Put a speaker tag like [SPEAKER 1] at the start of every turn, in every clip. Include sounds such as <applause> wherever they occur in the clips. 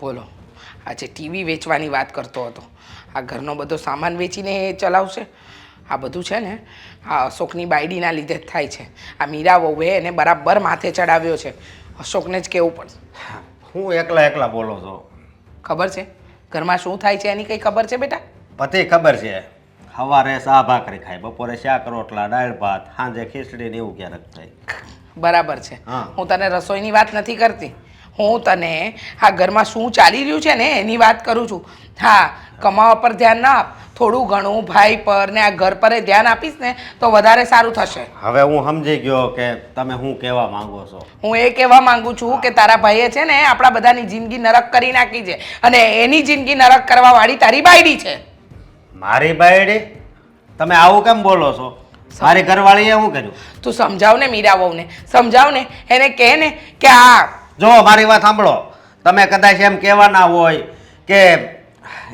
[SPEAKER 1] બોલો આજે ટીવી વેચવાની વાત કરતો હતો. આ ઘરનો બધો સામાન વેચીને એ ચલાવશે? આ બધું છે ને આ અશોકની બાયડીના લીધે જ થાય છે. આ મીરા વહુએ એને બરાબર માથે ચડાવ્યો છે. અશોકને જ કહેવું પડશે?
[SPEAKER 2] હું એકલા એકલા બોલો છો.
[SPEAKER 1] ખબર છે? ઘરમાં શું થાય છે એની કંઈ ખબર છે બેટા?
[SPEAKER 2] પતિ ખબર છે. સવારે શા ભાખરી ખાય બપોરે શાક રોટલા દાળ ભાત સાંજે ખીચડી ને એવું ક્યારેક થાય.
[SPEAKER 1] બરાબર છે.
[SPEAKER 2] હા.
[SPEAKER 1] હું તને રસોઈની વાત નથી કરતી. હું તને આ ઘરમાં શું ચાલી રહ્યું છે ને એની વાત કરું છું. હા કમાવા પર ધ્યાન ના આપ. થોડું ઘણું ભાઈ પર ને આ ઘર પર ધ્યાન આપીશ ને તો વધારે સારું થશે.
[SPEAKER 2] હવે હું સમજી ગયો કે તમે હું કહેવા માંગો છો.
[SPEAKER 1] હું એ કહેવા માંગુ છું કે તારા ભાઈએ છે ને આપણા બધાની જિંદગી નરક કરી નાખી છે અને એની જિંદગી નરક કરવા વાળી તારી બાયડી છે.
[SPEAKER 2] મારી બાયડી? તમે આવું કેમ બોલો છો? મારી ઘરવાળીએ શું કર્યું?
[SPEAKER 1] તું સમજાવ ને મીરા વહુને સમજાવ ને એને કહે ને કે આ
[SPEAKER 2] જો, મારી વાત સાંભળો. તમે કદાચ એમ કહેવાના હોય કે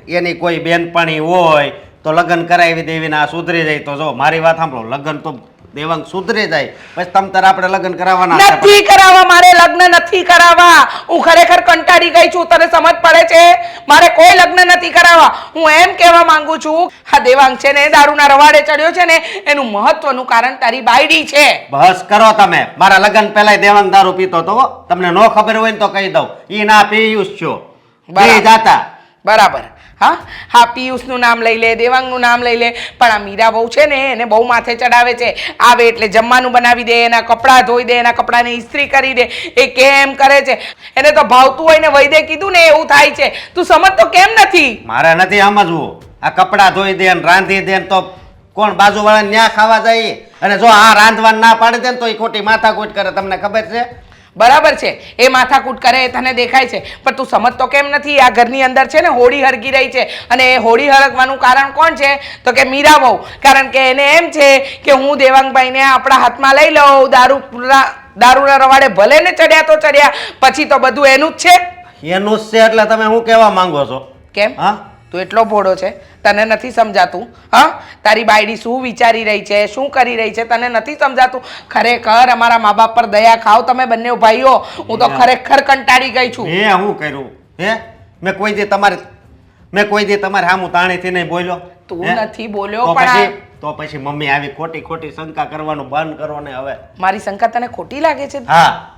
[SPEAKER 2] એની કોઈ બેનપણી હોય તો લગ્ન કરાવી દેવીને આ સુધરી જાય તો જો, મારી વાત સાંભળો. લગ્ન તો દેવાંગ સુધરે જાય. પછી તમ તારે આપણે લગ્ન કરાવવાના છે.
[SPEAKER 1] નથી કરાવવા મારે લગ્ન નથી કરાવવા. હું ખરેખર કંટાળી ગઈ છું તને સમજ પડે છે? મારે કોઈ લગ્ન નથી કરાવવા. હું એમ કહેવા માંગુ છું આ દેવાંગ છે ને દારૂના રવાડે ચડ્યો છે ને એનું મહત્વનું કારણ તારી બાયડી છે.
[SPEAKER 2] બસ કરો તમે. મારા લગ્ન પહેલા દેવાંગ દારૂ પીતો તો હો. તમને નો ખબર હોય ને તો કહી દઉં. ઈ ના પીયુષ છો.
[SPEAKER 1] બરાબર.
[SPEAKER 2] જાતા.
[SPEAKER 1] બરાબર. હા? હા, પિયુષનું નામ લઈ લે, દેવાંગનું નામ લઈ લે. પણ આ મીરા બહુ છે ને, એને બહુ માથે ચડાવે છે. આવે એટલે જમવાનું બનાવી દે, એના કપડાં ધોઈ દે, એના કપડાને ઇસ્ત્રી કરી દે. એ કેમ કરે છે? એને તો ભાવતું હોય ને, વૈદે કીધું ને, એવું થાય છે. તું સમજતો કેમ નથી?
[SPEAKER 2] મારે નથી સમજવું. આ કપડાં ધોઈ દે ને રાંધી દે તો કોણ બાજુવાળા ન્યા ખાવા જાય? અને જો આ રાંધવાનું ના પાડી દે ને તો એ ખોટી માથાકૂટ કરે, તમને ખબર છે?
[SPEAKER 1] બરાબર છે. એ માથાકૂટ કરે એ તને દેખાય છે. પણ તું સમજતો કેમ નથી? આ ઘરની અંદર છે ને હોળી હરગી રહી છે. અને એ હોળી હરગવાનું કારણ કોણ છે? તો કે મીરા બહુ કારણ કે એને એમ છે કે હું દેવાંગભાઈને આપણા હાથમાં લઈ લઉં દારૂ દારૂના રવાડે ભલે ને ચડ્યા તો ચડ્યા. પછી તો બધું એનું જ છે?
[SPEAKER 2] એનું જ છે એટલે તમે શું કહેવા માંગો છો?
[SPEAKER 1] કેમ?
[SPEAKER 2] હા?
[SPEAKER 1] તું એટલો ભોળો છે તને નથી સમજાતું. હા તારી બાયડી શું વિચારી રહી છે શું કરી રહી છે તને નથી સમજાતું. ખરેખર અમારા મા બાપ પર દયા ખાઓ તમે બંને ભાઈઓ. હું તો ખરેખર કંટાળી ગઈ છું.
[SPEAKER 2] હે હું કર્યું? હે? મેં કોઈ દે તમારે મેં કોઈ દે તમારે હામું તાણેથી નહીં બોલ્યો?
[SPEAKER 1] તું નથી બોલ્યો પણ
[SPEAKER 2] તો પછી મમ્મી આવી ખોટી ખોટી શંકા કરવાનું બંધ કરો ને હવે.
[SPEAKER 1] મારી શંકા તને ખોટી લાગે છે?
[SPEAKER 2] હા.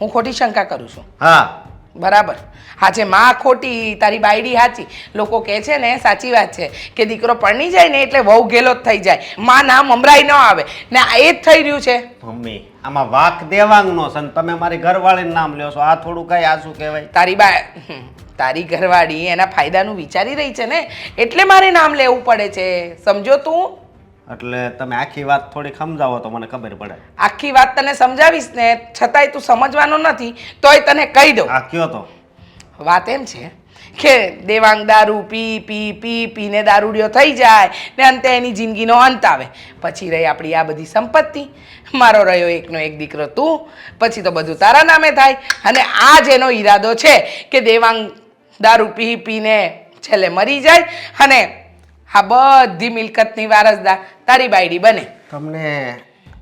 [SPEAKER 1] હું ખોટી શંકા કરું છું.
[SPEAKER 2] હા.
[SPEAKER 1] બરાબર. હા છે માં ખોટી તારી બાયડી સાચી. લોકો કહે છે ને સાચી વાત છે કે દીકરો પરણી જાય ને એટલે વહુ ગેલો જ થઈ જાય. માં નામ અમરાઈ ન આવે. ને આ એ જ થઈ રહ્યું છે.
[SPEAKER 2] મમ્મી આમાં વાક દેવાંગનો છે ને તમે મારી ઘરવાળીનું નામ લ્યો છો. આ થોડું કઈ આ શું કહેવાય.
[SPEAKER 1] તારી બા તારી ઘરવાળી એના ફાયદાનું વિચારી રહી છે ને? એટલે મારે નામ લેવું પડે છે. સમજો તું.
[SPEAKER 2] એટલે તમે આખી વાત થોડી સમજાવો તો મને ખબર પડે.
[SPEAKER 1] આખી વાત તને સમજાવીશ ને છતાંય તું સમજવાનો નથી તોય તને કહી દઉં.
[SPEAKER 2] આ કયો તો.
[SPEAKER 1] વાત એમ છે કે દેવાંગ દારૂ પી પી પી પીને દારૂડિયો થઈ જાય ને અંતે એની જિંદગીનો અંત આવે. પછી રહી આપણી આ બધી સંપત્તિ. મારો રહ્યો એકનો એક દીકરો તું પછી તો બધું તારા નામે થાય. અને આ જ એનો ઈરાદો છે કે દેવાંગ દારૂ પી પીને છેલ્લે મરી જાય અને આ બધી મિલકતની વારસદાર તારી બાયડી બને.
[SPEAKER 2] તમને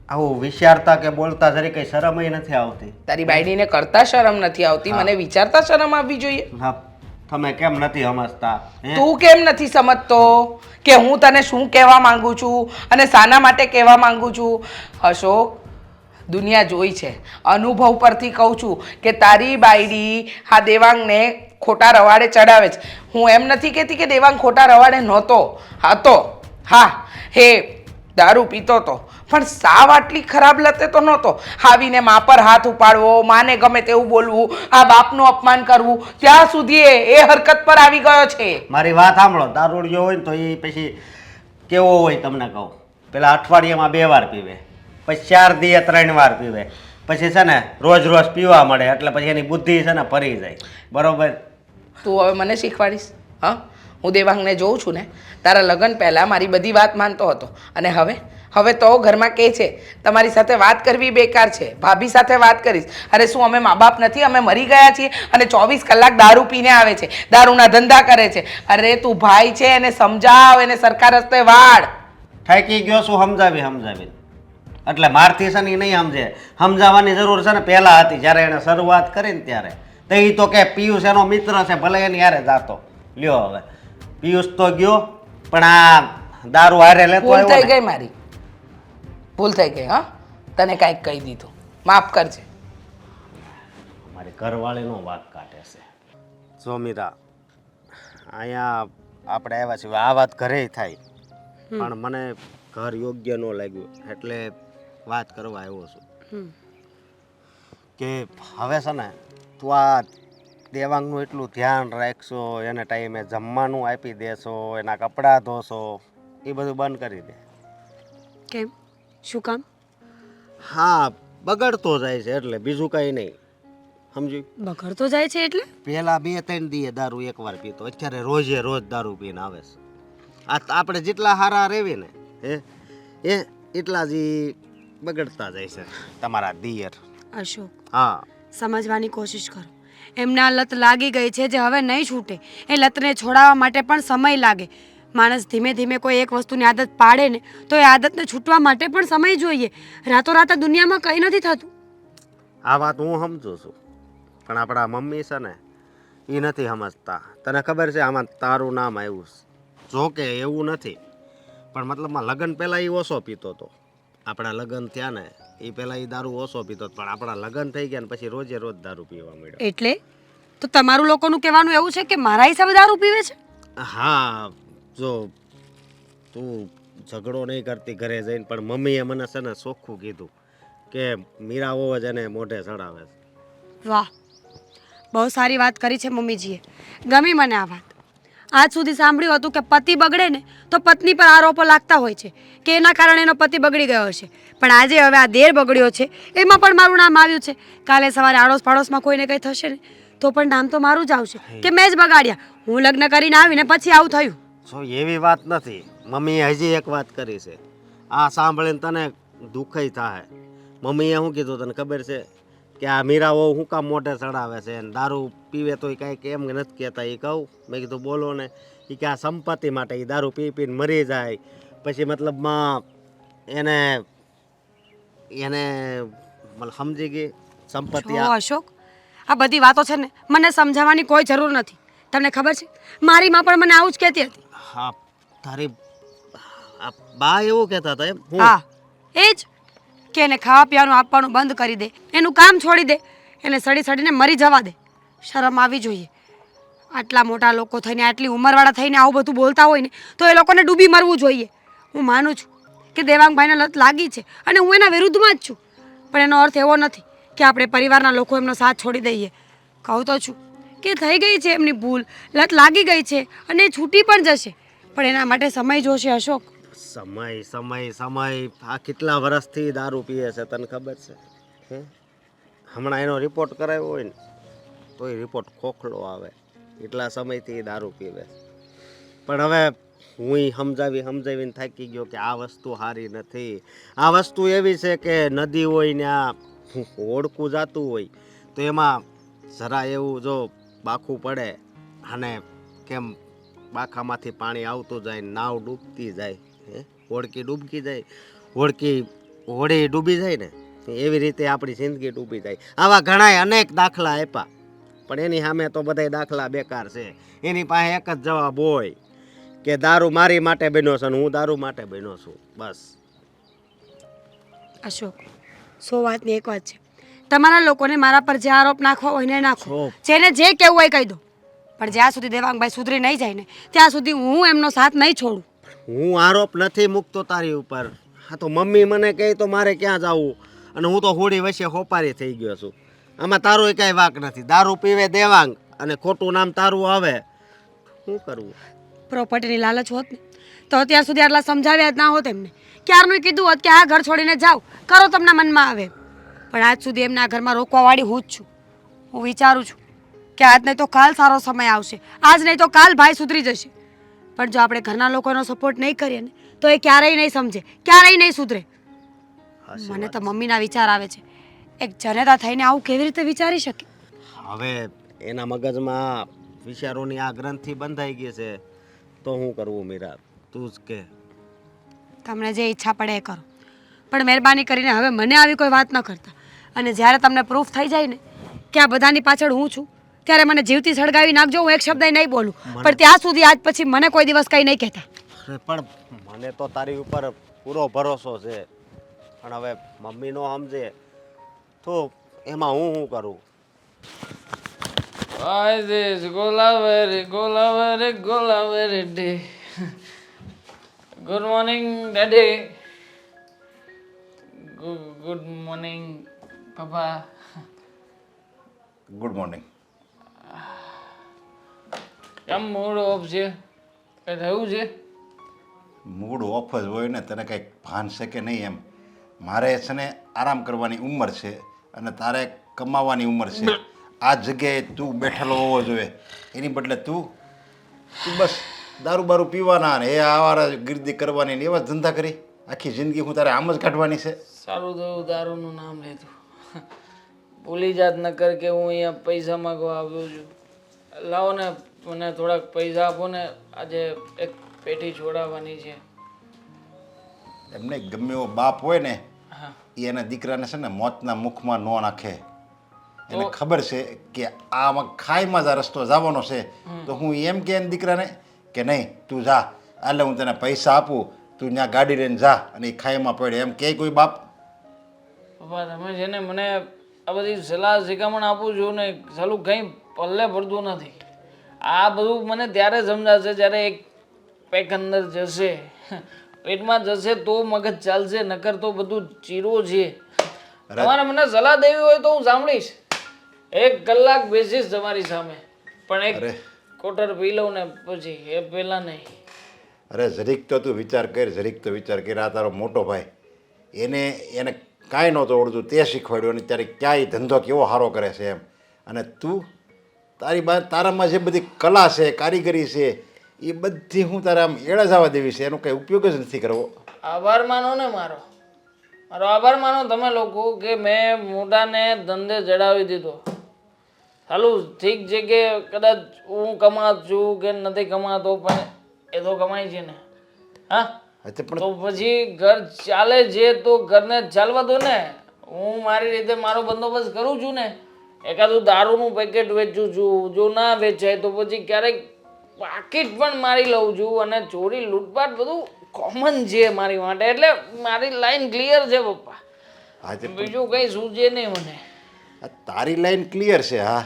[SPEAKER 2] આવું વિચારતા કે બોલતા જરી કઈ શરમ નથી આવતી?
[SPEAKER 1] તારી બાયડીને કરતા શરમ નથી આવતી મને વિચારતા શરમ આવવી જોઈએ.
[SPEAKER 2] હા તમે કેમ નથી સમજતા
[SPEAKER 1] તું કેમ નથી સમજતો કે હું તને શું કહેવા માંગુ છું અને શાના માટે કહેવા માંગુ છું? અશોક દુનિયા જોઈ છે. અનુભવ પરથી કહું છું કે તારી બાયડી આ દેવાંગને ખોટા રવાડે ચડાવે છે. હું એમ નથી કહેતી કે દેવાંગ ખોટા રવાડે નહોતો, હતો. હા, હે, દારૂ પીતો હતો પણ સાવ આટલી ખરાબ લતે તો નહોતો. આવીને મા પર હાથ ઉપાડવો, માને ગમે તેવું બોલવું, આ બાપનું અપમાન કરવું, ત્યાં સુધી એ હરકત પર આવી ગયો છે.
[SPEAKER 2] મારી વાત સાંભળો, દારૂડિયો હોય ને તો એ પછી કેવો હોય તમને કહું. પેલા અઠવાડિયામાં બે વાર પીવે, પછી ચાર દીએ ત્રણ વાર પીવે. પછી છે ને, રોજ રોજ પીવા મળે, એટલે પછી એની બુદ્ધિ છે ને ફરી જાય. બરોબર?
[SPEAKER 1] તું હવે મને શીખવાડીશ. હા? હું દેવાંગને જોઉં છું ને, તારા લગ્ન પહેલાં મારી બધી વાત માનતો હતો. અને હવે? હવે તો ઘરમાં કહે છે, તમારી સાથે વાત કરવી બેકાર છે. ભાભી સાથે વાત કરીશ. અરે શું અમે મા બાપ નથી? અમે મરી ગયા છીએ અને ચોવીસ કલાક દારૂ પીને આવે છે. દારૂના ધંધા કરે છે. અરે તું ભાઈ છે, એને સમજાવ, એને સરકાર રસ્તે વાળ.
[SPEAKER 2] ઠેકી ગયો શું સમજાવી સમજાવી. એટલે મારથી છે ને ઈ નહીં સમજે. સમજાવવાની જરૂર છે ને પહેલાં હતી, જ્યારે એણે શરૂઆત કરી ને ત્યારે. તો તો એ તો કે પિયુષ એનો મિત્ર છે ભલે એની હારે જાતો. લ્યો હવે. પિયુષ તો ગયો પણ આ દારૂ હારે લેતો
[SPEAKER 1] ભૂલ થઈ ગઈ મારી. ભૂલ થઈ ગઈ હા? તને કાંઈક કહી દીધું. માફ કરજે.
[SPEAKER 2] મારી ઘરવાળીનો વાત કાઢે છે. જો મીરા અહીંયા આપણે આવ્યા છીએ. આ વાત ઘરે થાય. પણ મને ઘર યોગ્ય ન લાગ્યું એટલે વાત કરવા આવ્યો છું. કે હવે છે ને આ દેવાંગનું એટલું ધ્યાન રાખશો એને ટાઈમે જમવાનું આપી દેશો એના કપડાં ધોશો એ બધું બંધ કરી દે.
[SPEAKER 3] કેમ? શું કામ?
[SPEAKER 2] હા બગડતો જાય છે એટલે બીજું કંઈ નહીં. સમજ્યું?
[SPEAKER 3] બગડતો જાય છે એટલે?
[SPEAKER 2] પહેલા બે ત્રણ દીએ દારૂ એકવાર પીતો અત્યારે રોજે રોજ દારૂ પીને આવે છે. આ આપણે જેટલા હારા રહેવી ને હે એ એટલા જ બગડતા જાય છે તમારા દિયર.
[SPEAKER 3] અશોક.
[SPEAKER 2] હા.
[SPEAKER 3] સમજવાની કોશિશ કરો. એમને આ લત લાગી ગઈ છે જે હવે નહીં છૂટે. એ લતને છોડાવવા માટે પણ સમય લાગે. માણસ ધીમે ધીમે કોઈ એક વસ્તુની આદત પાડે ને, તો એ આદતને છૂટવા માટે પણ સમય જોઈએ. રાતોરાત આ દુનિયામાં કંઈ નથી થતું.
[SPEAKER 2] આ વાત હું સમજુ છું. પણ આપણા મમ્મી છે ને એ નથી સમજતા. તને ખબર છે આમાં તારું નામ આવ્યું જો કે એવું નથી. પણ મતલબમાં લગ્ન પહેલાં એ ઓછો પીતો હતો આપણા લગ્ન થયા ને એ પહેલાં એ દારૂ ઓછો પીતો પણ આપણા લગ્ન થઈ ગયા ને પછી રોજે રોજ દારૂ પીવા મળ્યો
[SPEAKER 3] એટલે? તો તમારું લોકોનું કહેવાનું એવું છે કે મારા હિસાબે દારૂ પીવે છે?
[SPEAKER 2] હા જો તું ઝઘડો નહીં કરતી ઘરે જઈને પણ મમ્મીએ મને છે ને ચોખ્ખું કીધું કે મીરા હોવ જ એને મોઢે ચડાવે છે.
[SPEAKER 3] વાહ બહુ સારી વાત કરી છે મમ્મીજીએ. ગમી મને આ વાત. આજ સુધી સાંભળ્યું હતું કે પતિ બગડે ને તો પત્ની પર આરોપો લાગતા હોય છે કે એના કારણે એનો પતિ બગડી ગયો છે પણ આજે હવે આ દેર બગડ્યો છે એમાં પણ મારું નામ આવ્યું છે. કાલે સવારે આડોશ પાડોશમાં કોઈને કંઈ થશે ને તો પણ નામ તો મારું જ આવશે કે મેં જ બગાડ્યા. હું લગ્ન કરીને આવીને પછી આવું થયું.
[SPEAKER 2] જો એવી વાત નથી. મમ્મીએ હજી એક વાત કરી છે. આ સાંભળીને તને દુઃખ થાય. મમ્મીએ શું કીધું તને ખબર છે? કે આ મીરાઓ શું કામ મોઢે ચડાવે છે અને દારૂ પીવે તો એ કાંઈક એમ નથી કહેતા એ કહું. મેં કીધું બોલો ને. એ કે આ સંપત્તિ માટે એ દારૂ પી પીને મરી જાય. પછી મતલબમાં એને એને સમજી ગઈ સંપત્તિ
[SPEAKER 3] અશોક આ બધી વાતો છે ને મને સમજાવવાની કોઈ જરૂર નથી. તમને ખબર છે? મારી માં પણ મને આવું જ કહેતી હતી.
[SPEAKER 2] હા તારી બા એવું કહેતા હતા એમ? હા
[SPEAKER 3] એ જ. કે એને ખાવા પીવાનું આપવાનું બંધ કરી દે. એનું કામ છોડી દે. એને સડી સડીને મરી જવા દે. શરમ આવી જોઈએ. આટલા મોટા લોકો થઈને, આટલી ઉંમરવાળા થઈને આવું બધું બોલતા હોય ને, તો એ લોકોને ડૂબી મરવું જોઈએ. હું માનું છું કે દેવાંગભાઈને લત લાગી છે અને હું એના વિરુદ્ધમાં જ છું. પણ એનો અર્થ એવો નથી કે આપણે પરિવારના લોકો એમનો સાથ છોડી દઈએ. કહું તો છું કે થઈ ગઈ છે એમની ભૂલ, લત લાગી ગઈ છે અને છૂટી પણ જશે. પણ એના માટે સમય જોશે અશોક.
[SPEAKER 2] સમય સમય સમય. આ કેટલા વર્ષથી દારૂ પીએ છે તને ખબર છે? હમણાં એનો રિપોર્ટ કરાવ્યો હોય ને તો એ રિપોર્ટ ખોખલો આવે. એટલા સમયથી દારૂ પીવે પણ હવે હું સમજાવી, સમજાવીને થાકી ગયો કે આ વસ્તુ સારી નથી. આ વસ્તુ એવી છે કે નદી હોય ને આ ઓળખું જાતું હોય, તો એમાં જરા એવું જો બાખું પડે, અને કેમ બાખામાંથી પાણી આવતું જાય નાવ ડૂબતી જાય હે? હોડકી ડૂબકી જાય. હોડકી હોડી ડૂબી જાય ને એવી રીતે આપણી જિંદગી ડૂબી જાય. આવા ઘણાય અનેક દાખલા આપ્યા. પણ એની સામે તો બધાય દાખલા બેકાર છે. એની પાસે એક જ જવાબ હોય કે દારૂ મારી માટે બન્યો છે હું દારૂ માટે બન્યો છું. બસ.
[SPEAKER 3] અશોક સો વાતની એક વાત છે. તમારા લોકોને મારા પર જે આરોપ નાખવો હોય ને નાખો.
[SPEAKER 2] છો.
[SPEAKER 3] જેને જે કહેવું હોય કહી દો. પણ જ્યાં સુધી દેવાંગભાઈ સુધરી નહીં જાય ને ત્યાં સુધી હું એમનો સાથ નહીં છોડું.
[SPEAKER 2] હું આરોપ નથી મૂકતો તારી ઉપર. હા તો મમ્મી મને કહે તો મારે ક્યાં જવું? અને હું તો હોડી વચ્ચે હોપારી થઈ ગયો છું. આમાં તારો કાંઈ વાક નથી. દારૂ પીવે દેવાંગ અને ખોટું નામ તારું આવે. શું કરવું?
[SPEAKER 3] પ્રોપર્ટીની લાલચ હોત ને, તો અત્યાર સુધી આટલા સમજાવ્યા જ ના હોત એમને. ક્યારનું કીધું હોત કે આ ઘર છોડીને જાઓ. કરો તમને મનમાં આવે. પણ આજ સુધી એમના ઘરમાં રોકવાવાળી હું જ છું. હું વિચારું છું કે આજ નહીં તો કાલ સારો સમય આવશે. આજ નહીં તો કાલ ભાઈ સુધરી જશે. પણ જો આપણે ઘરના લોકોનો સપોર્ટ નહીં કરીએ ને તો એ ક્યારેય નહીં સમજે ક્યારેય નહીં સુધરે. મને તો મમ્મીના વિચાર આવે છે. એક જનેતા થઈને આવું કેવી રીતે વિચારી શકે?
[SPEAKER 2] હવે એના મગજમાં વિચારોની આ ગ્રંથિ બંધાઈ ગઈ છે તો હું કરવું મીરા? તું જ કે.
[SPEAKER 3] તમને જે ઈચ્છા પડે એ કરો. પણ મહેરબાની કરીને હવે મને આવી કોઈ વાત ન કરતા. અને જ્યારે તમને પ્રૂફ થઈ જાય ને કે આ બધાની પાછળ હું છું ત્યારે મને જીવતી સળગાવી નાખજો હું એક શબ્દ નહીં બોલું પણ ત્યાં સુધી આજ પછી મને કોઈ દિવસ કંઈ નહીં કહેતા
[SPEAKER 2] પણ મને તો તારી ઉપર પૂરો ભરોસો છે પણ હવે મમ્મી નો સમજે તો એમાં હું શું કરું
[SPEAKER 4] Why this Golaveri, Golaveri, Golaveri day? Good morning, Daddy. Good, good morning, Papa.
[SPEAKER 5] Good morning
[SPEAKER 4] કેમ મૂડ ઓફ છે? કઈ થયું છે?
[SPEAKER 5] મૂડ ઓફ જ હોય ને તને કંઈક ભાન છે કે નહીં એમ? મારે છે ને આરામ કરવાની ઉંમર છે અને તારે કમાવાની ઉંમર છે. આ જગ્યાએ તું બેઠેલો હોવો જોઈએ. એની બદલે તું તું બસ દારૂ બારૂ પીવાના ને એ આવા ગીર્દી કરવાની ને એવા ધંધા કરી. આખી જિંદગી હું તારે આમ જ કાઢવાની છે.
[SPEAKER 4] સારું થયું દારૂનું નામ લીધું ભૂલી જાત ન કર કે હું અહીંયા પૈસા માગવા આવ્યો છું. લાવો ને મને થોડાક પૈસા આપો ને આજે એક પેટી છોડાવવાની છે.
[SPEAKER 5] એમને ગમે એવો બાપ હોય ને એ એના દીકરાને છે ને મોતના મુખમાં ન નાખે. એને ખબર છે કે આમાં ખાઈમાં જ આ રસ્તો જવાનો છે. તો હું એમ કે એને દીકરાને કે નહીં તું જા એટલે હું તને પૈસા આપું તું ત્યાં ગાડી લઈને જા અને એ ખાઈમાં પડે. એમ કે કોઈ બાપ?
[SPEAKER 4] પપ્પા તમે છે ને મને આ બધી સલાહ શિખામણ આપું છું ને સાલું કંઈ પલ્લે પડતું નથી. આ બધું મને ત્યારે સમજાશે જ્યારે એક પેક અંદર જશે. પેટમાં જશે તો મગજ ચાલશે નકર તો બધું ચીરો છે. તમારે મને સલાહ દેવી હોય તો હું સાંભળીશ. એક કલાક બેસીશ તમારી સામે. પણ એક. કોટર પી લઉં ને પછી એ પહેલા નહીં.
[SPEAKER 5] અરે જરીક તો તું વિચાર કર જરીક તો વિચાર કર. આ તારો મોટો ભાઈ. એને એને કાંઈ નહોતું આવડતું તે શીખવાડ્યું અને ત્યારે ક્યાંય ધંધો કેવો સારો કરે છે એમ. અને તું, તારી બા, તારામાં જે બધી કલા છે, કારીગરી છે, એ બધી હું તારે આમ એળા જવા દેવી છે, એનો કંઈ ઉપયોગ જ નથી કરવો.
[SPEAKER 4] આભાર માનો ને મારો. મારો આભાર માનો તમે લોકો કે મેં મોટાને ધંધે જડાવી દીધો. સાલું ઠીક છે કે કદાચ હું કમાત છું કે નથી કમાતો, પણ એ તો કમાય છે ને. હા?
[SPEAKER 5] પણ
[SPEAKER 4] તો પછી ઘર ચાલે છે તો ઘરને ચાલવા દો ને. હું મારી રીતે મારો બંદોબસ્ત કરું છું ને. એકાદું દારૂનું પેકેટ વેચું છું. જો ના વેચાય તો પછી ક્યારેક પાકીટ પણ મારી લઉં છું અને ચોરી લૂંટપાટ બધું કોમન છે મારી માટે. એટલે મારી લાઈન ક્લિયર છે પપ્પા.
[SPEAKER 5] આજે
[SPEAKER 4] બીજું કંઈ સૂઝે નહીં મને.
[SPEAKER 5] તારી લાઈન ક્લિયર છે હા.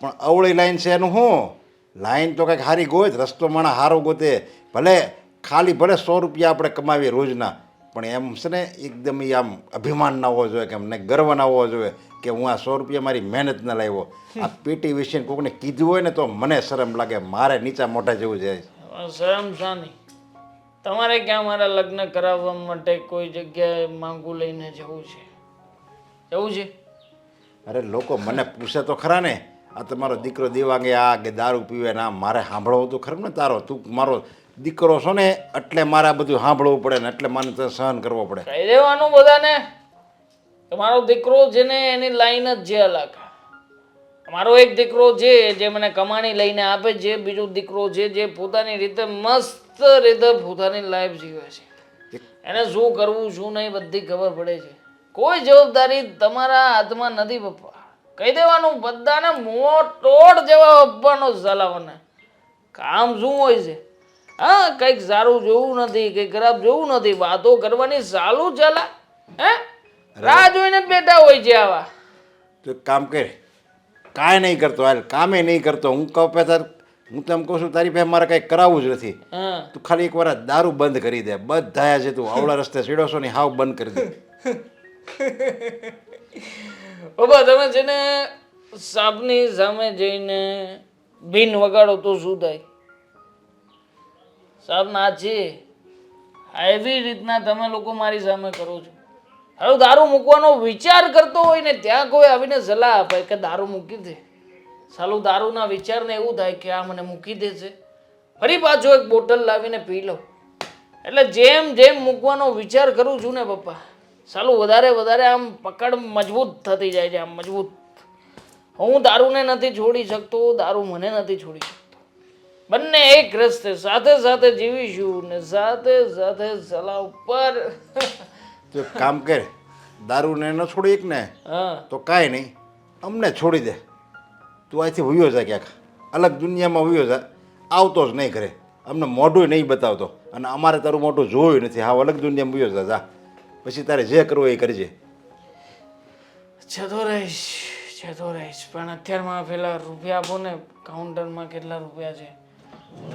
[SPEAKER 5] પણ અવળી લાઈન છે એનું શું લાઈન તો કંઈક હારી ગોત રસ્તો મને હારો ગોતે. ભલે ખાલી ભલે સો રૂપિયા આપણે કમાવીએ રોજના પણ એમ છે ને એકદમ આમ અભિમાન ના હોવો જોઈએ કે અમને ગર્વ ના હોવો જોઈએ કે હું આ સો રૂપિયા મારી મહેનત ના લાવ્યો. આ પેટી વિશે કોકને કીધું હોય ને તો મને શરમ લાગે મારે નીચા મોઢા જેવું જાય
[SPEAKER 4] શરમ શાની? તમારે ક્યાં મારા લગ્ન કરાવવા માટે કોઈ જગ્યાએ માંગુ લઈને જવું છે? જવું છે?
[SPEAKER 5] અરે લોકો મને પૂછે તો ખરા ને આ તમારો દીકરો દેવાંગે આ કે દારૂ પીવે ના મારે સાંભળવું તો ખરું ને તારો તું મારો દીકરો છો ને, એટલે મારે બધું સાંભળવું પડે ને, એટલે મને તો સહન કરવો પડે.
[SPEAKER 4] કહી દેવાનું બધાને. તમારો મારો દીકરો છે ને, એની લાઈન જ છે અલગ. મારો એક દીકરો છે જે મને કમાણી લઈને આપે છે, બીજો દીકરો છે જે પોતાની રીતે મસ્ત રીતે પોતાની લાઈફ જીવે છે. એને શું કરવું, શું નહીં, બધી ખબર પડે છે. કોઈ જવાબદારી તમારા હાથમાં નથી પપ્પા. કહી દેવાનું, બધાને મોટોડ જેવા પપ્પાનો ચલાવવાને કામ શું હોય છે? હા કંઈક સારું જોવું નથી કંઈક ખરાબ જોવું નથી વાતો કરવાની ચાલુ ચાલા હે? રાહ જોઈને બેઠા હોય છે આવા.
[SPEAKER 5] તો કામ કરે કાંઈ નહીં કરતો હાલ કામે નહીં કરતો હું કહું પે તાર હું તો કહું છું તારી પાસે મારે કંઈ કરાવવું જ નથી. તું ખાલી એકવાર દારૂ બંધ કરી દે બધા છે તું આવડા રસ્તે સીડોસો ને હાવ બંધ કરી દે. <laughs>
[SPEAKER 4] બાબા તમે છે ને સાપની સામે જઈને ભીન વગાડો તો શું થાય? સાપ ના છે એવી રીતના તમે લોકો મારી સામે કરો છો. હવે દારૂ મૂકવાનો વિચાર કરતો હોય ને ત્યાં કોઈ આવીને સલાહ આપે કે દારૂ મૂકી દે. સાલું દારૂના વિચારને એવું થાય કે આ મને મૂકી દે છે. ફરી પાછો એક બોટલ લાવીને પી લઉં. એટલે જેમ જેમ મૂકવાનો વિચાર કરું છું ને પપ્પા, સાલું વધારે વધારે આમ પકડ મજબૂત થતી જાય છે, આમ મજબૂત. હું દારૂને નથી છોડી શકતો, દારૂ મને નથી છોડી શકતો. બંને એક રસ્તે સાથે સાથે જીવીશું ને સાથે સાથે સલાહ ઉપર.
[SPEAKER 5] તો કામ કર દારૂને ન છોડી એક ને
[SPEAKER 4] હા.
[SPEAKER 5] તો કાંઈ નહીં અમને છોડી દે. તું અહીંથી વયો જા ક્યાંક. અલગ દુનિયામાં વયો જા. આવતો જ નહીં ઘરે. અમને મોઢું નહીં બતાવતો. અને અમારે તારું મોઢું જોયું નથી. હા અલગ દુનિયામાં વયો જા જા. પછી તારે જે કરવું એ કરજે.
[SPEAKER 4] જતો રહીશ. જતો રહીશ. પણ અત્યારમાં પેલા રૂપિયા આપો ને કાઉન્ટરમાં કેટલા રૂપિયા છે?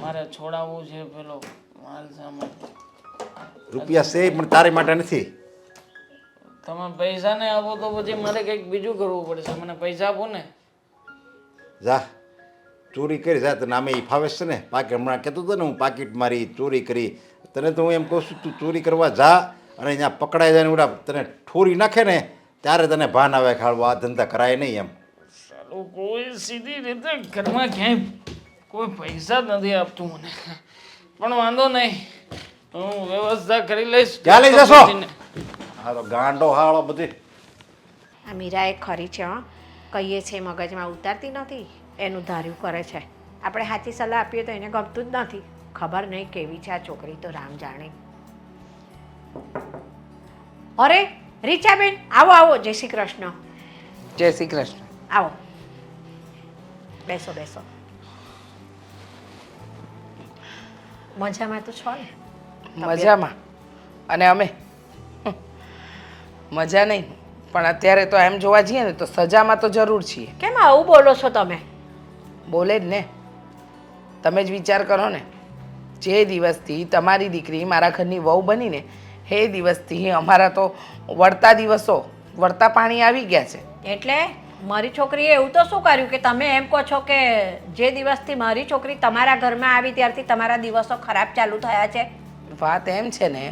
[SPEAKER 4] મારે છોડાવવું છે પેલો માલ સામાન.
[SPEAKER 5] રૂપિયા છે પણ તારી માટે નથી.
[SPEAKER 4] તમે પૈસા ને આપો તો પછી મારે કંઈક બીજું કરવું પડશે મને પૈસા આપો ને.
[SPEAKER 5] જા ચોરી કરી જા. તને આમે એ ફાવે છે ને? પાકીટ હમણાં કહેતો હતો ને હું પાકીટ મારી ચોરી કરી. તને તો હું એમ કહું છું તું ચોરી કરવા જા અને અહીંયા પકડાઈ જાય ને ઉડા તને ઠોરી નાખે ને ત્યારે તને ભાન આવે ખાડવા આ ધંધા કરાય નહીં એમ.
[SPEAKER 4] ચાલો કોઈ સીધી રીતે ઘરમાં ક્યાંય કોઈ પૈસા જ નથી આપતું મને. પણ વાંધો નહીં. હું વ્યવસ્થા કરી લઈશ.
[SPEAKER 5] ક્યાં લઈ જશો? હા તો ગાંડો હાળો બધી.
[SPEAKER 6] આ મીરા એ ખરી છે હં. કહીએ છે મગજમાં ઉતારતી નથી. એનું ધાર્યું કરે છે. આપણે સાચી સલાહ આપીએ તો એને ગમતું જ નથી. ખબર નહીં કેવી છે આ છોકરી તો રામ જાણે. અરે રીચાબેન આવો આવો. જય શ્રી કૃષ્ણ.
[SPEAKER 1] જય શ્રી કૃષ્ણ.
[SPEAKER 6] આવો. બેસો બેસો. મજામાં તો છો ને?
[SPEAKER 1] મજામાં. અને અમે? મજા નહીં. પણ અત્યારે તો એમ જોવા જઈએ ને તો સજામાં તો જરૂર છીએ.
[SPEAKER 6] કેમ આવું બોલો છો તમે?
[SPEAKER 1] બોલે જ ને. તમે જ વિચાર કરો ને. જે દિવસથી તમારી દીકરી મારા ઘરની વહુ બનીને એ દિવસથી અમારા તો વળતા દિવસો વળતા પાણી આવી ગયા છે.
[SPEAKER 6] એટલે? મારી છોકરીએ એવું તો શું કર્યું કે તમે એમ કહો છો કે જે દિવસથી મારી છોકરી તમારા ઘરમાં આવી ત્યારથી તમારા દિવસો ખરાબ ચાલુ થયા છે?
[SPEAKER 1] વાત એમ છે ને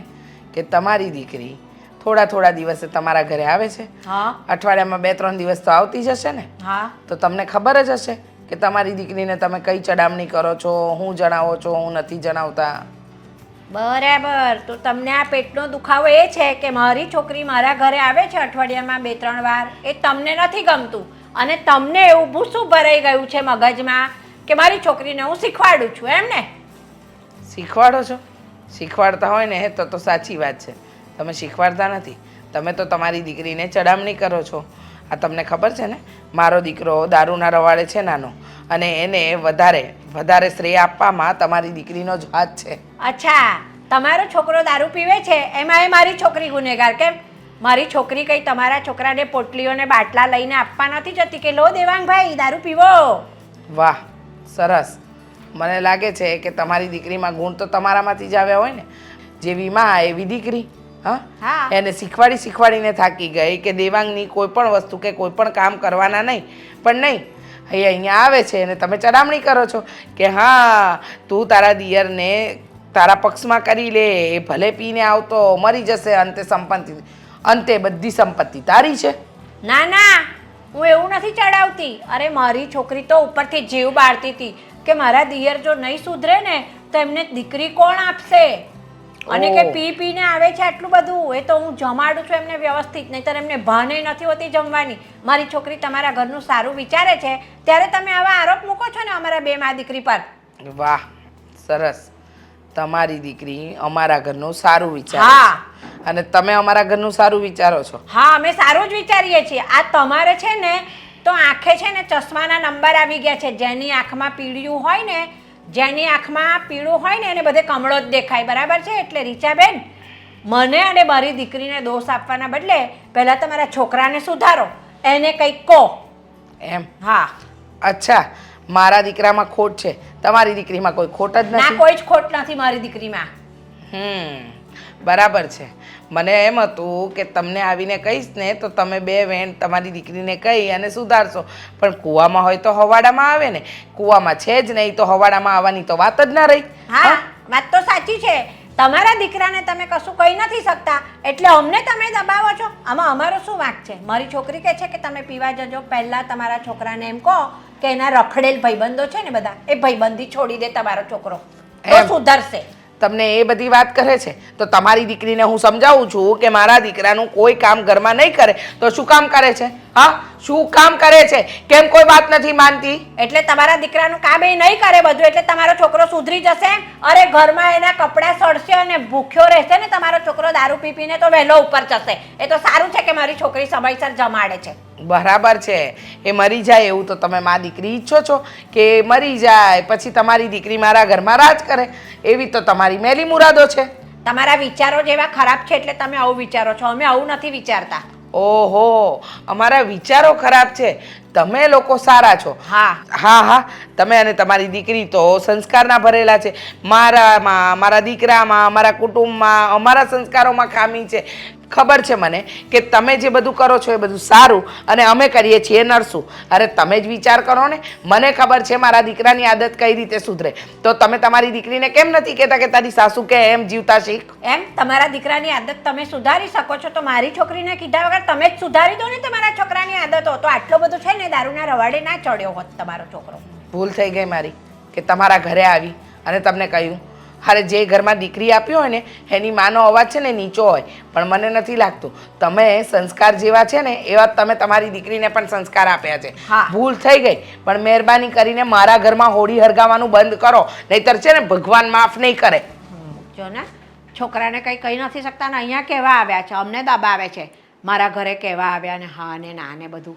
[SPEAKER 1] કે તમારી દીકરી થોડા થોડા દિવસે તમારા ઘરે આવે છે.
[SPEAKER 6] હા.
[SPEAKER 1] અઠવાડિયામાં બે ત્રણ દિવસ તો આવતી જ હશે ને?
[SPEAKER 6] હા.
[SPEAKER 1] તો તમને ખબર જ હશે કે તમારી દીકરીને તમે કઈ ચડામણી કરો છો હું જણાવો છો હું નથી જણાવતા?
[SPEAKER 6] બરાબર. તો તમને આ પેટનો દુખાવો એ છે કે મારી છોકરી મારા ઘરે આવે છે અઠવાડિયામાં બે, ત્રણ વાર, એ તમને નથી ગમતું. અને તમને એવું ભૂસું ભરાઈ ગયું છે મગજમાં કે મારી છોકરીને હું શીખવાડું છું, એમ ને?
[SPEAKER 1] શીખવાડો છો? શીખવાડતા હોય ને તો તો સાચી વાત છે. તમે શીખવાડતા નથી. તમે તો તમારી દીકરીને ચડામણી કરો છો. આ તમને ખબર છે ને? મારો દીકરો દારૂના રવાડે છે નાનો. અને એને વધારે વધારે શ્રેય આપવામાં તમારી દીકરીનો જ હાથ છે.
[SPEAKER 6] અચ્છા તમારો છોકરો દારૂ પીવે છે? એમાં એ મારી છોકરી ગુનેગાર કેમ? મારી છોકરી કઈ તમારા છોકરાને પોટલીઓને બાટલા લઈને આપવા નથી જતી કે લો દેવાંગભાઈ દારૂ પીવો?
[SPEAKER 1] વાહ સરસ. મને લાગે છે કે તમારી દીકરીમાં ગુણ તો તમારામાંથી જ આવ્યા હોય ને. જેવી માં એવી દીકરી હા?
[SPEAKER 6] હા.
[SPEAKER 1] એને શીખવાડી શીખવાડીને થાકી ગઈ કે દેવાંગની કોઈ પણ વસ્તુ કે કોઈ પણ કામ કરવાના નહીં. પણ નહીં અહીં અહીંયા આવે છે અને તમે ચડામણી કરો છો કે હા, તું તારા દિયરને તારા પક્ષમાં કરી લે, એ ભલે પીને આવતો, મરી જશે, અંતે સંપત્તિ, અંતે બધી સંપત્તિ તારી છે.
[SPEAKER 6] ના ના, હું એવું નથી ચડાવતી. અરે, મારી છોકરી તો ઉપરથી જીવ બાળતી હતી કે મારા દિયર જો નહીં સુધરે ને, તો એમને દીકરી કોણ આપશે? અને કે. પી પીને આવે છે આટલું બધું એ તો હું જમાડું છું એમને વ્યવસ્થિત નહીંતર એમને ભાને નથી હોતી જમવાની. મારી છોકરી તમારા ઘરનું સારું વિચારે છે ત્યારે તમે આવા આરોપ મૂકો છો ને અમારા બે મા દીકરી પર?
[SPEAKER 1] વાહ સરસ. તમારી દીકરી અમારા ઘરનું સારું વિચારે
[SPEAKER 6] હા.
[SPEAKER 1] અને તમે અમારા ઘરનું સારું વિચારો છો.
[SPEAKER 6] હા અમે સારું જ વિચારીએ છીએ. આ તમારે છે ને તો આંખે છે ને ચશ્માના નંબર આવી ગયા છે. જેની આંખમાં પીળિયું હોય ને જેની આંખમાં પીળું હોય ને એને બધે કમળો જ દેખાય બરાબર છે? એટલે રીચાબેન મને અને મારી દીકરીને દોષ આપવાના બદલે પહેલાં તમારા છોકરાને સુધારો. એને કંઈક કહો.
[SPEAKER 1] એમ?
[SPEAKER 6] હા.
[SPEAKER 1] અચ્છા મારા દીકરામાં ખોટ છે. તમારી દીકરીમાં કોઈ ખોટ જ નથી?
[SPEAKER 6] કોઈ જ ખોટ નથી મારી દીકરીમાં.
[SPEAKER 1] હમ બરાબર છે. મને એમ હતું કે તમને આવીને કહીશ ને તો તમે બે વેણ તમારી દીકરીને કહી અને સુધારશો. પણ કૂવામાં હોય તો હવાડામાં આવે ને. કૂવામાં છે જ નહીં તો હવાડામાં આવવાની તો વાત જ ના રહી.
[SPEAKER 6] હા વાત તો સાચી છે. તમારા દીકરાને તમે કશું કહી નથી શકતા. એટલે અમને તમે દબાવો છો. આમાં અમારો શું વાંક છે? મારી છોકરી કહે છે કે તમે પીવા જજો. પહેલાં તમારા છોકરાને એમ કહો કે એના રખડેલ ભાઈબંધો છે ને બધા એ ભાઈબંધી છોડી દે તમારો છોકરો. તો. સુધરશે.
[SPEAKER 1] તમને એ બધી વાત કરે છે? તો તમારી દીકરીને હું સમજાવું છું કે મારા દીકરાનું કોઈ કામ ઘરમાં નહીં કરે. તો શું કામ કરે છે? હા? શું કામ કરે છે? કેમ કોઈ વાત નથી માનતી?
[SPEAKER 6] એટલે તમારા દીકરાનું કામ એ નહીં કરે બધું, એટલે તમારો છોકરો સુધરી જશે અરે ઘરમાં એના કપડાં સડશે અને ભૂખ્યો રહેશે ને તમારો છોકરો દારૂ પી પીને તો વહેલો ઉપર જશે. એ તો સારું મારી છોકરી સમયસર જમાડે છે.
[SPEAKER 1] બરાબર છે. એ મરી જાય એવું તો તમે મા દીકરી ઈચ્છો છો કે મરી જાય પછી તમારી દીકરી મારા ઘરમાં રાજ કરે એવી તો તમારી મેલી મુરાદો છે.
[SPEAKER 6] તમારા વિચારો જેવા ખરાબ છે એટલે તમે આવું વિચારો છો. અમે આવું નથી વિચારતા.
[SPEAKER 1] ઓહો અમારા વિચારો ખરાબ છે. તમે લોકો સારા છો.
[SPEAKER 6] હા.
[SPEAKER 1] હા હા. તમે અને તમારી દીકરી તો સંસ્કારના ભરેલા છે. મારામાં મારા દીકરામાં અમારા કુટુંબમાં અમારા સંસ્કારોમાં ખામી છે. ખબર છે મને કે તમે જે બધું કરો છો એ બધું સારું અને અમે કરીએ છીએ નરસું. અરે તમે જ વિચાર કરો ને. મને ખબર છે મારા દીકરાની આદત કઈ રીતે સુધરે. તો તમે તમારી દીકરીને કેમ નથી કહેતા કે તારી સાસુ કે એમ જીવતા શીખ?
[SPEAKER 6] એમ? તમારા દીકરાની આદત તમે સુધારી શકો છો. તો મારી છોકરીને કીધા વગર તમે જ સુધારી દો ને તમારા છોકરાની આદતો. તો આટલો બધો છે ને દારૂના રવાડે ના ચડ્યો હોત તમારો છોકરો.
[SPEAKER 1] ભૂલ થઈ ગઈ મારી કે તમારા ઘરે આવી અને તમને કહ્યું હારે જે ઘરમાં દીકરી આપી હોય ને એની માનો અવાજ છે ને નીચો હોય. પણ મને નથી લાગતું. તમે સંસ્કાર જેવા છે ને એવા તમે તમારી દીકરીને પણ સંસ્કાર આપ્યા છે. ભૂલ થઈ ગઈ. પણ મહેરબાની કરીને મારા ઘરમાં હોળી હરગાવાનું બંધ કરો. નહીતર છે ને ભગવાન માફ નહીં કરે.
[SPEAKER 6] જો ને છોકરાને કંઈ કહી નથી શકતા ને અહીંયા કહેવા આવ્યા છે? અમને દબાવે છે. મારા ઘરે કહેવા આવ્યા ને હા ને ના ને બધું.